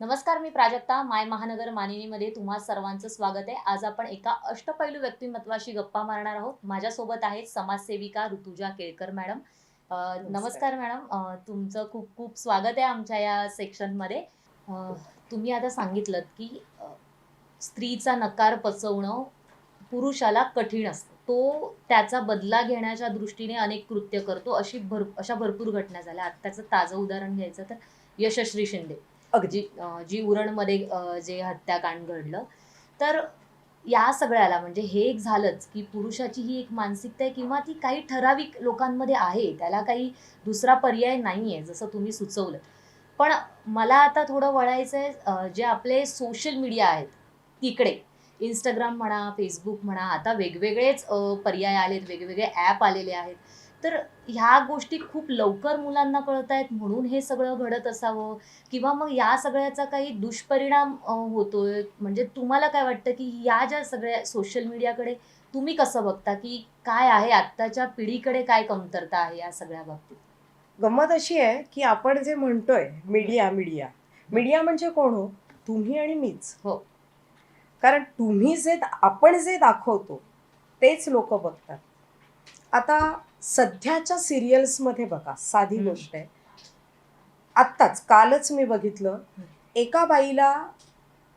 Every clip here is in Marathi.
नमस्कार मी प्राजक्ता. माय महानगर मानिनीमध्ये तुम्हा सर्वांचं स्वागत आहे. आज आपण एका अष्टपैलू व्यक्तिमत्वाशी गप्पा मारणार आहोत. माझ्यासोबत आहेत समाजसेविका ऋतुजा केळकर मॅडम. नमस्कार. मॅडम. तुमचं खूप खूप स्वागत आहे आमच्या या सेक्शनमध्ये. तुम्ही आता सांगितलं की स्त्रीचा नकार पचवणं पुरुषाला कठीण असतं. तो त्याचा बदला घेण्याच्या दृष्टीने अनेक कृत्य करतो. अशी भर अशा भरपूर घटना झाल्या. आत्ताचं ताजं उदाहरण घ्यायचं तर यशस्वी शिंदे. अगदी जी उरणमध्ये जे हत्याकांड घडलं तर या सगळ्याला म्हणजे हे एक झालंच की पुरुषाची ही एक मानसिकता आहे किंवा ती काही ठराविक लोकांमध्ये आहे त्याला काही दुसरा पर्याय नाही आहे जसं तुम्ही सुचवलं. पण मला आता थोडं वळायचं आहे जे आपले सोशल मीडिया आहेत तिकडे. इंस्टाग्राम म्हणा फेसबुक म्हणा आता वेगवेगळेच पर्याय आलेत वेगवेगळे ॲप आलेले आहेत. तर ह्या गोष्टी खूप लवकर मुलांना कळत आहेत म्हणून हे सगळं घडत असावं. किंवा मग या सगळ्याचा काही दुष्परिणाम होतोय. म्हणजे तुम्हाला काय वाटतं की या ज्या सगळ्या सोशल मीडियाकडे तुम्ही कसं बघता की काय आहे आत्ताच्या पिढीकडे काय कमतरता आहे या सगळ्या बाबतीत? गंमत अशी आहे की आपण जे म्हणतोय मीडिया मीडिया मीडिया म्हणजे कोण हो? तुम्ही आणि मीच. हो. कारण तुम्ही जे आपण जे दाखवतो तेच लोक बघतात. आता सध्याच्या सिरियल्समध्ये बघा साधी. गोष्ट आहे. आत्ताच कालच मी बघितलं. एका बाईला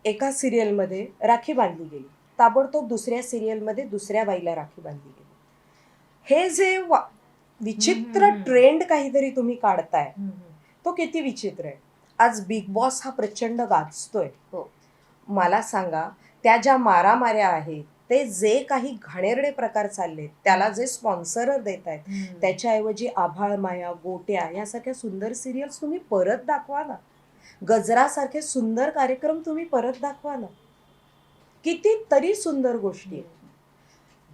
एका सिरियलमध्ये राखी बांधली गेली. ताबडतोब दुसऱ्या सिरियलमध्ये दुसऱ्या बाईला राखी बांधली गेली. हे जे विचित्र. ट्रेंड काहीतरी तुम्ही काढताय तो किती विचित्र आहे. आज बिग बॉस हा प्रचंड गाजतोय. हो. मला सांगा त्या ज्या मारामाऱ्या आहेत ते जे काही घाणेरडे प्रकार चालले त्याला जे स्पॉन्सर देत आहेत. त्याच्याऐवजी आभाळ माया गोट्या यासारख्या सुंदर सिरियल्स तुम्ही परत दाखवा ना. गजरासारखे सुंदर कार्यक्रम तुम्ही परत दाखवा ना. कितीतरी सुंदर गोष्टी आहेत.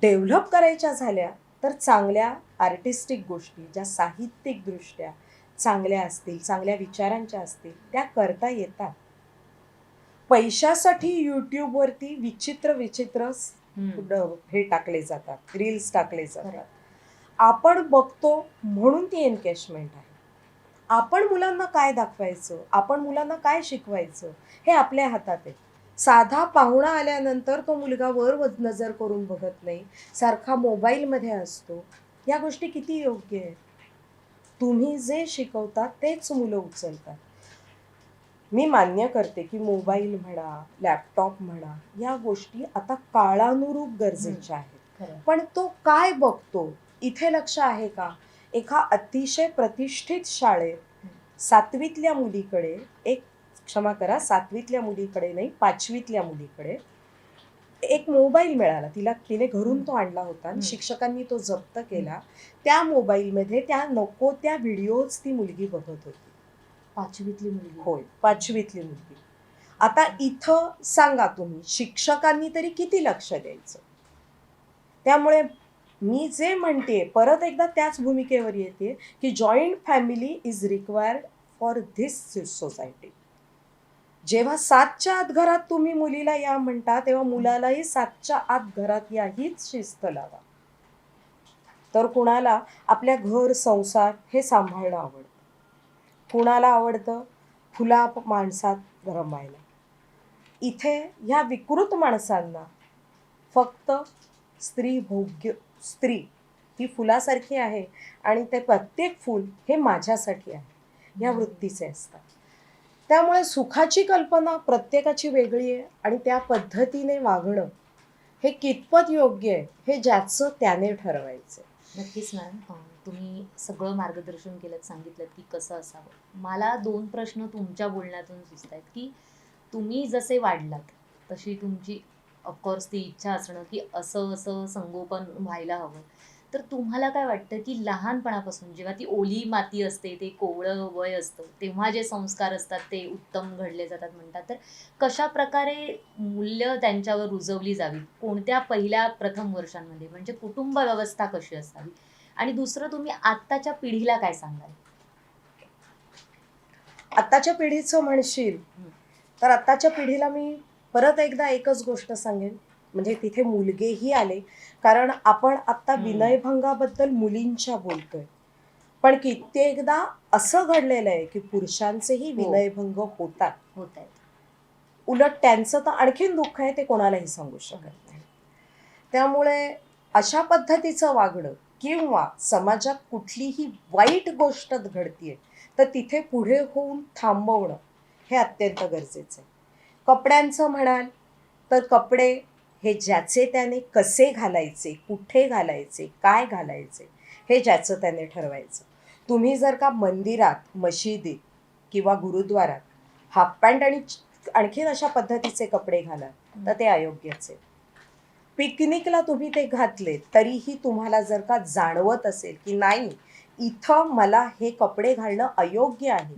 डेव्हलप करायच्या झाल्या तर चांगल्या आर्टिस्टिक गोष्टी ज्या साहित्यिक दृष्ट्या चांगल्या असतील चांगल्या विचारांच्या असतील त्या करता येतात. पैशासाठी यूट्यूबवरती विचित्र विचित्र हे टाकले जातात रील्स टाकले. जातात. आपण बघतो म्हणून ती एनकॅशमेंट आहे. आपण मुलांना काय दाखवायचं? आपण मुलांना काय शिकवायचं? हे आपल्या हातात आहे. साधा पाहुणा आल्यानंतर तो मुलगा वर व- नजर करून बघत नाही. सारखा मोबाईलमध्ये असतो. या गोष्टी किती योग्य आहेत? तुम्ही जे शिकवतात तेच मुलं उचलतात. मी मान्य करते की मोबाईल म्हणा लॅपटॉप म्हणा या गोष्टी आता काळानुरूप गरजेच्या आहेत. पण तो काय बघतो? इथे लक्ष आहे का? एका अतिशय प्रतिष्ठित शाळेत सातवीतल्या मुलीकडे एक क्षमा करा सातवीतल्या मुलीकडे नाही पाचवीतल्या मुलीकडे एक मोबाईल मिळाला. तिला तिने घरून तो आणला होता. शिक्षकांनी तो जप्त केला. त्या मोबाईलमध्ये त्या नको त्या व्हिडिओज ती मुलगी बघत होती. पाचवीतली मुलगी होय पाचवीतली मुलगी. आता इथं सांगा तुम्ही शिक्षकांनी तरी किती लक्ष द्यायचं? त्यामुळे मी जे म्हणते परत एकदा त्याच भूमिकेवर येते की joint family is required for this society जेव्हा सातच्या आत घरात तुम्ही मुलीला या म्हणता तेव्हा मुलालाही सातच्या आत घरात या हीच शिस्त लावा. तर कुणाला आपल्या घर संसार हे सांभाळणं आवडतं. कुणाला आवडतं? फुला माणसात रमायला इथे ह्या विकृत माणसांना फक्त स्त्री भोग्य स्त्री ती फुलासारखी आहे आणि ते प्रत्येक फूल हे माझ्यासाठी आहे. या वृत्तीचे असतात. त्यामुळे सुखाची कल्पना प्रत्येकाची वेगळी आहे आणि त्या पद्धतीने वागणं हे कितपत योग्य आहे हे ज्याचं त्याने ठरवायचं नक्कीच मॅम तुम्ही सगळं मार्गदर्शन केलं सांगितलं की कसं असावं. मला दोन प्रश्न तुमच्या बोलण्यातून सुचत आहेत की तुम्ही जसे वाढलात तशी तुमची ऑफकोर्स ती इच्छा असणं की असं असं संगोपन व्हायला हवं. तर तुम्हाला काय वाटतं की लहानपणापासून जेव्हा ती ओली माती असते ते कोवळं वय असतं तेव्हा जे संस्कार असतात ते उत्तम घडले जातात म्हणतात. तर कशा प्रकारे मूल्य त्यांच्यावर रुजवली जावी कोणत्या पहिल्या प्रथम वर्षांमध्ये? म्हणजे कुटुंब व्यवस्था कशी असावी? आणि दुसरं तुम्ही आत्ताच्या पिढीला काय सांगाल? आत्ताच्या पिढीचं म्हणशील हं. तर आत्ताच्या पिढीला मी परत एकदा एकच गोष्ट सांगेन. म्हणजे तिथे मुलगेही आले. कारण आपण आता हं. विनयभंगाबद्दल मुलींच्या बोलतोय. पण कित्येकदा असं घडलेलं आहे की पुरुषांचेही विनयभंग होतात. होत आहेत उलट त्यांचं तर आणखीन दुःख आहे ते कोणालाही सांगू शकत नाही. त्यामुळे अशा पद्धतीचं वागणं किंवा समाजात कुठलीही वाईट गोष्ट घडतीये तर तिथे पुढे होऊन थांबवणं हे अत्यंत गरजेचं आहे. कपड्यांचं म्हणाल तर कपडे हे ज्याचे त्याने कसे घालायचे कुठे घालायचे काय घालायचे हे ज्याचं त्याने ठरवायचं. तुम्ही जर का मंदिरात मशिदीत किंवा गुरुद्वारात हाफ पॅन्ट आणि आणखीन अशा पद्धतीचे कपडे घालाल तर ते अयोग्यच आहे. पिकनिकला तुम्ही ते घातले तरीही तुम्हाला जर का जाणवत असेल की नाही इथं मला हे कपडे घालणं अयोग्य आहे.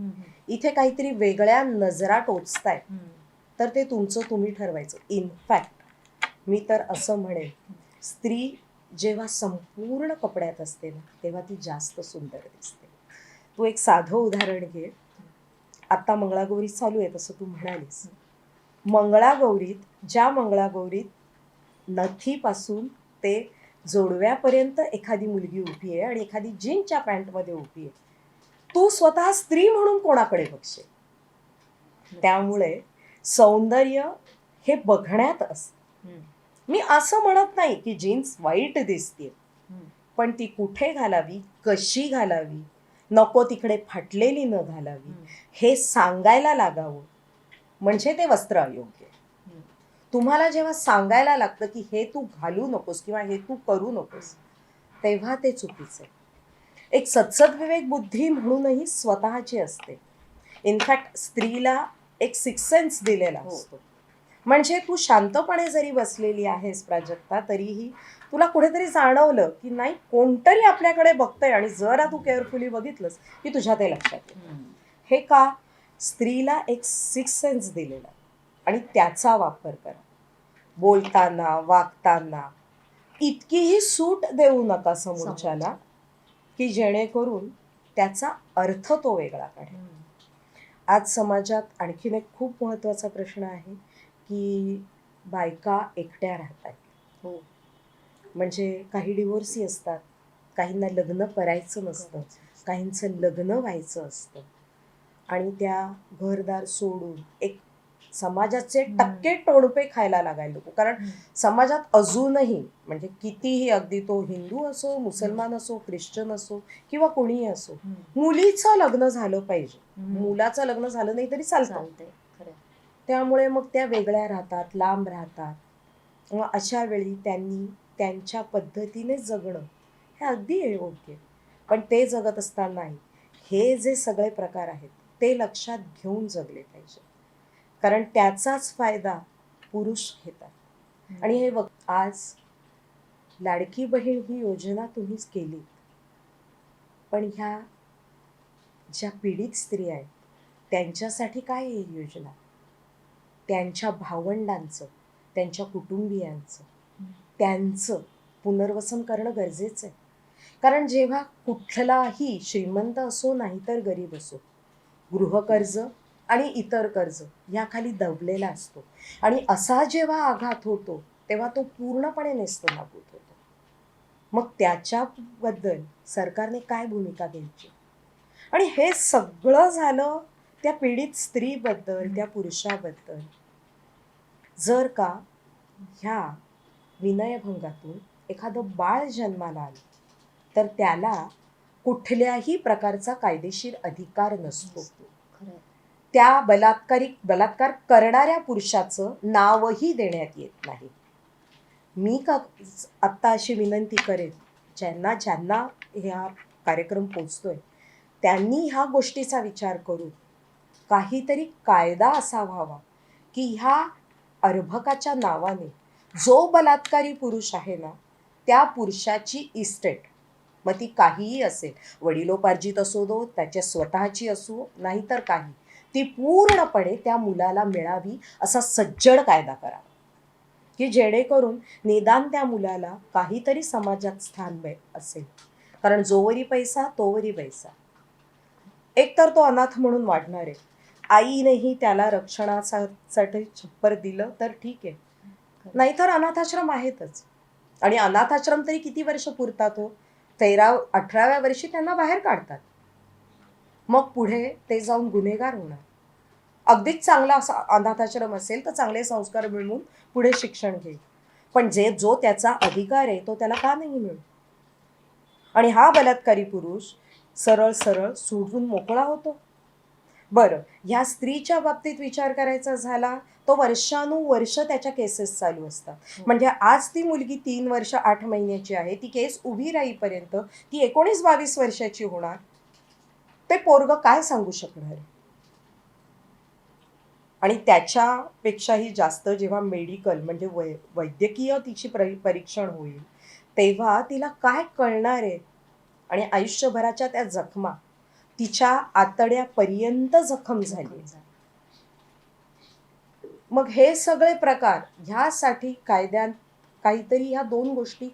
इथे काहीतरी वेगळ्या नजरा टोचताय. तर ते तुमचं तुम्ही ठरवायचं. इनफॅक्ट मी तर असं म्हणेन स्त्री जेव्हा संपूर्ण कपड्यात असते ना तेव्हा ती जास्त सुंदर दिसते. तू एक साधं उदाहरण घे. आता मंगळागौरी चालू आहे तसं तू म्हणालीस. मंगळागौरीत ज्या मंगळागौरीत नथीपासून ते जोडव्यापर्यंत एखादी मुलगी उभी आहे आणि एखादी जीनच्या पॅन्टमध्ये उभी आहे. तू स्वतः स्त्री म्हणून कोणाकडे बघशील? त्यामुळे सौंदर्य हे बघण्यात असतं. मी असं म्हणत नाही की जीन्स वाईट दिसते पण ती कुठे घालावी कशी घालावी नको तिकडे फाटलेली न घालावी हे सांगायला लागावं. म्हणजे ते वस्त्र अयोग्य. तुम्हाला जेव्हा सांगायला लागतं की हे तू घालू नकोस किंवा हे तू करू नकोस तेव्हा ते चुकीचं आहे एक सत्सद विवेक बुद्धी म्हणूनही स्वतःची असते इनफॅक्ट स्त्रीला एक सिक्स सेन्स दिलेला हो. असतो म्हणजे तू शांतपणे जरी बसलेली आहेस प्राजक्ता तरीही तुला कुठेतरी जाणवलं की नाही कोणतरी आपल्याकडे बघतंय आणि जरा तू केअरफुली बघितलंस की तुझ्या ते लक्षात येईल. हे का स्त्रीला एक सिक्स सेन्स दिलेला. आणि त्याचा वापर करा. बोलताना वागताना इतकीही सूट देऊ नका समोरच्याला की जेणेकरून त्याचा अर्थ तो वेगळा काढेल. आज समाजात आणखीन एक खूप महत्त्वाचा प्रश्न आहे की बायका एकट्या राहत आहेत हो. म्हणजे काही डिवोर्सी असतात काहींना लग्न करायचं नसतं काहींचं लग्न व्हायचं असतं आणि त्या घरदार सोडून एक समाजाचे. टक्के टोणपे खायला लागायला नको कारण. समाजात अजूनही म्हणजे कितीही अगदी तो हिंदू असो मुसलमान असो ख्रिश्चन असो किंवा कोणीही असो. मुलीचं लग्न झालं पाहिजे. मुलाचं लग्न झालं नाही तरी चालतं त्यामुळे मग त्या वेगळ्या राहतात लांब राहतात मग अशा वेळी त्यांनी त्यांच्या पद्धतीने जगणं हे अगदी योग्य. पण ते जगत असतानाही हे जे सगळे प्रकार आहेत ते लक्षात घेऊन जगले पाहिजे कारण त्याचाच फायदा पुरुष घेतात. आणि हे बघ आज लाडकी बहीण ही योजना तुम्हीच केली. पण ह्या ज्या पीडित स्त्री आहेत त्यांच्यासाठी काय आहे ही योजना? त्यांच्या भावंडांचं त्यांच्या कुटुंबियांचं. त्यांचं पुनर्वसन करणं गरजेचं आहे. कारण जेव्हा कुठलाही श्रीमंत असो नाहीतर गरीब असो गृहकर्ज आणि इतर कर्ज याखाली दबलेला असतो. आणि असा जेव्हा आघात होतो तेव्हा तो पूर्णपणे नेस्तनाबूत होतो. मग त्याच्याबद्दल सरकारने काय भूमिका घ्यायची? आणि हे सगळं झालं त्या पीडित स्त्रीबद्दल त्या पुरुषाबद्दल. जर का ह्या विनयभंगातून एखादं बाळ जन्माला आलं तर त्याला कुठल्याही प्रकारचा कायदेशीर अधिकार नसतो. त्या बलात्कारी बलात्कार करणाऱ्या पुरुषाचं नावही देण्यात येत नाही. मी का आत्ता अशी विनंती करेन ज्यांना ज्यांना ह्या कार्यक्रम पोचतोय त्यांनी ह्या गोष्टीचा विचार करून काहीतरी कायदा असा व्हावा की ह्या अर्भकाच्या नावाने जो बलात्कारी पुरुष आहे ना त्या पुरुषाची इस्टेट मग ती काहीही असेल वडिलोपार्जित असो दो त्याच्या स्वतःची असो नाहीतर काही ती पूर्णपणे त्या मुलाला मिळावी असा सज्जड कायदा करावा की जेणेकरून निदान त्या मुलाला काहीतरी समाजात स्थान असेल. कारण जोवरी पैसा तोवरी पैसा. एक तर तो अनाथ म्हणून वाढणार आहे. आईनेही त्याला रक्षणासाठी छप्पर दिलं तर ठीक आहे. नाहीतर अनाथाश्रम आहेतच. आणि अनाथाश्रम तरी किती वर्ष पुरतात हो? तेरा अठराव्या वर्षी त्यांना बाहेर काढतात. मग पुढे ते जाऊन गुन्हेगार होणार. अगदीच चांगला असा अनाथाश्रम असेल तर चांगले संस्कार मिळवून पुढे शिक्षण घेईल. पण जे जो त्याचा अधिकार आहे तो त्याला का नाही मिळू आणि हा बलात्कारी पुरुष सरळ सरळ सोडून मोकळा होतो. बरं ह्या स्त्रीच्या बाबतीत विचार करायचा झाला तो वर्षानुवर्ष त्याच्या केसेस चालू असतात. म्हणजे आज ती मुलगी तीन वर्ष आठ महिन्याची आहे ती केस उभी राहीपर्यंत ती एकोणीस बावीस वर्षाची होणार. ते पोरग काय सांगू शकणार? आणि त्याच्यापेक्षाही जास्त जेव्हा मेडिकल म्हणजे वै वैद्यकीय तिची परीक्षण होईल तेव्हा तिला काय कळणार आहे? आणि आयुष्यभराच्या त्या जखमा तिच्या आतड्यापर्यंत जखम झाली. मग हे सगळे प्रकार ह्यासाठी कायद्यात काहीतरी ह्या दोन गोष्टी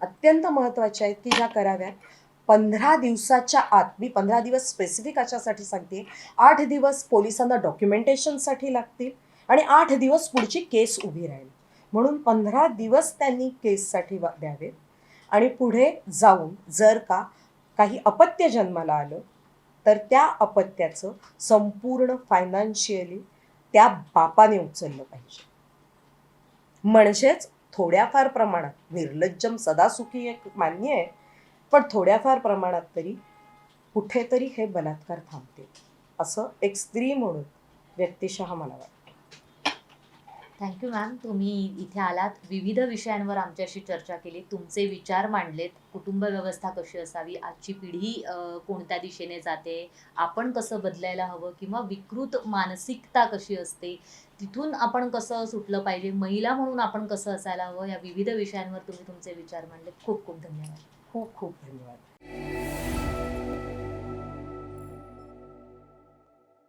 अत्यंत महत्त्वाच्या आहेत की ज्या कराव्यात. पंधरा दिवसाच्या आत मी पंधरा दिवस स्पेसिफिक अशासाठी सांगते. आठ दिवस पोलिसांना डॉक्युमेंटेशनसाठी लागतील आणि आठ दिवस पुढची केस उभी राहील. म्हणून पंधरा दिवस त्यांनी केससाठी द्यावेत. आणि पुढे जाऊन जर का काही अपत्य जन्माला आलं तर त्या अपत्याचं संपूर्ण फायनान्शियली त्या बापाने उचललं पाहिजे. म्हणजेच थोड्याफार प्रमाणात निर्लज्जम सदासुखी एक मान्य आहे. पण थोड्याफार प्रमाणात तरी कुठेतरी हे बलात्कार थांबते असं एक स्त्री म्हणून व्यक्तिशः मला वाटतं. Thank you ma'am. तुम्ही इथे आलात. विविध विषयांवर आमच्याशी चर्चा केली. तुमचे विचार मांडलेत. कुटुंब व्यवस्था कशी असावी? आजची पिढी कोणत्या दिशेने जाते? आपण कसं बदलायला हवं? किंवा विकृत मानसिकता कशी असते? तिथून आपण कसं सुटलं पाहिजे? महिला म्हणून आपण कसं असायला हवं? या विविध विषयांवर तुम्ही तुमचे विचार मांडले खूप खूप धन्यवाद. खूप खूप धन्यवाद